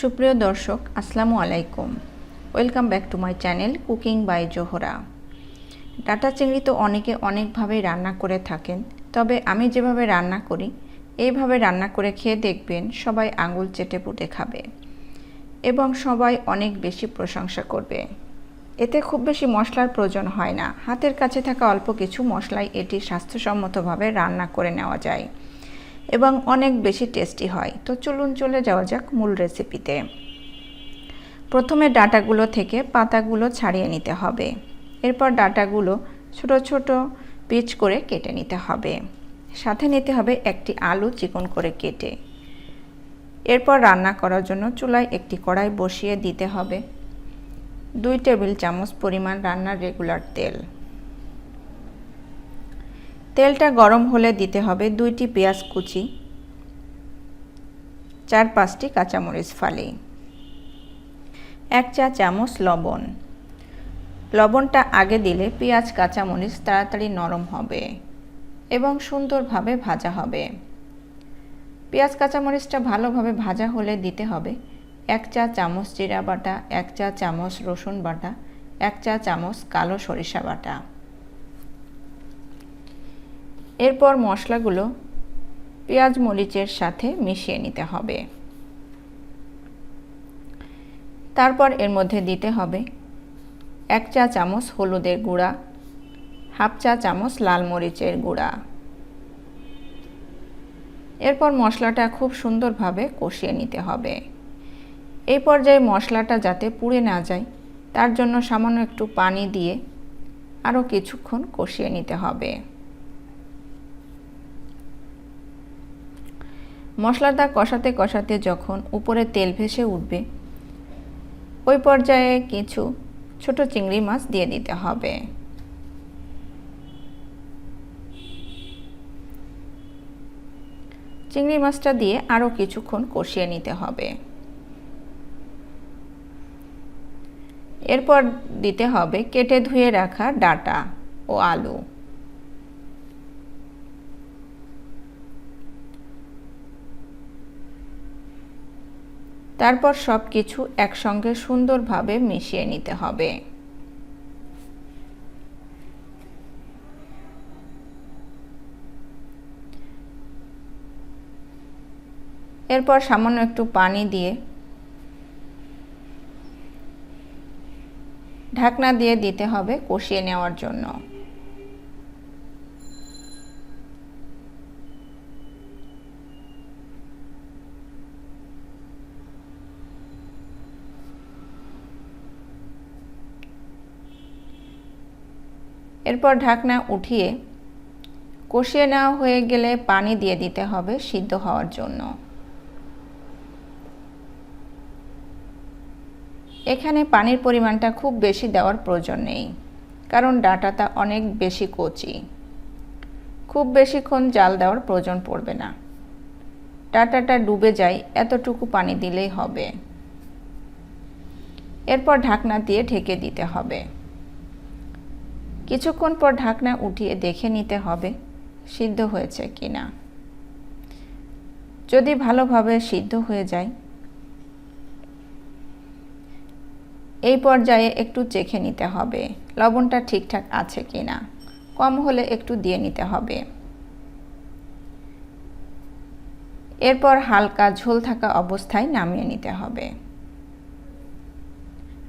সুপ্রিয় দর্শক, আসসালামু আলাইকুম। Welcome back to my channel cooking by Zohra data চিংড়ি তো অনেকে অনেকভাবেই রান্না করে থাকেন, তবে আমি যেভাবে রান্না করি, এইভাবে রান্না করে খেয়ে দেখবেন সবাই আঙুল চেটে পুটে খাবে এবং সবাই অনেক বেশি প্রশংসা করবে। এতে খুব বেশি মশলার প্রয়োজন হয় না। হাতের কাছে থাকা অল্প কিছু মশলাই এটি স্বাস্থ্যসম্মতভাবে রান্না করে নেওয়া যায়। এবং অনেক বেশি টেস্টি হয়। তো চলুন চলে যাওয়া যাক মূল রেসিপিতে প্রথমে ডাটাগুলো থেকে পাতাগুলো ছাড়িয়ে নিতে হবে। এরপর ডাটাগুলো ছোট ছোট পিচ করে কেটে নিতে হবে। সাথে নিতে হবে একটি আলু চিকন করে কেটে। এরপর রান্না করার জন্য চুলায় একটি কড়াই বসিয়ে দিতে হবে। দুই টেবিল চামচ পরিমাণ রান্নার রেগুলার তেল। তেলটা গরম হলে দিতে হবে দুইটি পেঁয়াজ কুচি, চার পাঁচটি কাঁচামরিচ ফালি, এক চা চামচ লবণ। লবণটা আগে দিলে পেঁয়াজ, কাঁচামরিচ তাড়াতাড়ি নরম হবে এবং সুন্দরভাবে ভাজা হবে। পেঁয়াজ, কাঁচামরিচটা ভালোভাবে ভাজা হলে দিতে হবে এক চা চামচ জিরা বাটা, এক চা চামচ রসুন বাটা, এক চা চামচ কালো সরিষা বাটা। এরপর মশলাগুলো পেঁয়াজ মরিচের সাথে মিশিয়ে নিতে হবে। তারপর এর মধ্যে দিতে হবে এক চা চামচ হলুদের গুঁড়া, হাফ চা চামচ লাল মরিচের গুঁড়া। এরপর মশলাটা খুব সুন্দরভাবে কষিয়ে নিতে হবে। এই পর্যায়ে মশলাটা যাতে পুড়ে না যায়, তার জন্য সামান্য একটু পানি দিয়ে আরও কিছুক্ষণ কষিয়ে নিতে হবে। মশলাটা কষাতে কষাতে যখন উপরে তেল ভেসে উঠবে, ওই পর্যায়ে কিছু ছোট চিংড়ি মাছ দিয়ে দিতে হবে। চিংড়ি মাছটা দিয়ে আরও কিছুক্ষণ কষিয়ে নিতে হবে। এরপর দিতে হবে কেটে ধুয়ে রাখা ডাটা ও আলু। তারপর সব কিছু একসঙ্গে সুন্দরভাবে মিশিয়ে নিতে হবে। এরপর সামান্য একটু পানি দিয়ে ঢাকনা দিয়ে দিতে হবে কষিয়ে নেওয়ার জন্য। এরপর ঢাকনা উঠিয়ে কষিয়ে নেওয়া হয়ে গেলে পানি দিয়ে দিতে হবে সিদ্ধ হওয়ার জন্য। এখানে পানির পরিমাণটা খুব বেশি দেওয়ার প্রয়োজন নেই, কারণ ডাটাটা অনেক বেশি কচি। খুব বেশিক্ষণ জাল দেওয়ার প্রয়োজন পড়বে না। ডাটাটা ডুবে যায়, এতটুকু পানি দিলেই হবে। এরপর ঢাকনা দিয়ে ঢেকে দিতে হবে। কিছুক্ষণ পর ঢাকনা উঠিয়ে দেখে নিতে হবে সিদ্ধ হয়েছে কি না। যদি ভালোভাবে সিদ্ধ হয়ে যায়। এই পর্যায়ে একটু চেখে নিতে হবে, লবণটা ঠিকঠাক আছে কি না। কম হলে একটু দিয়ে নিতে হবে। এরপর হালকা ঝোল থাকা অবস্থায় নামিয়ে নিতে হবে।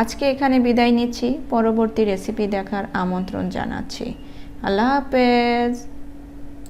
আজকে এখানে বিদায় নিচ্ছি। পরবর্তী রেসিপি দেখার আমন্ত্রণ জানাচ্ছি। আল্লাহ হাফেজ।